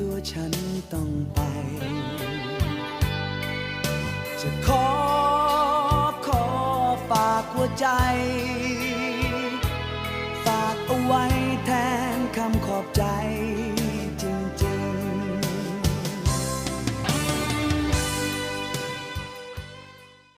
ตัวฉันต้องไป จะขอขอฝากหัวใจ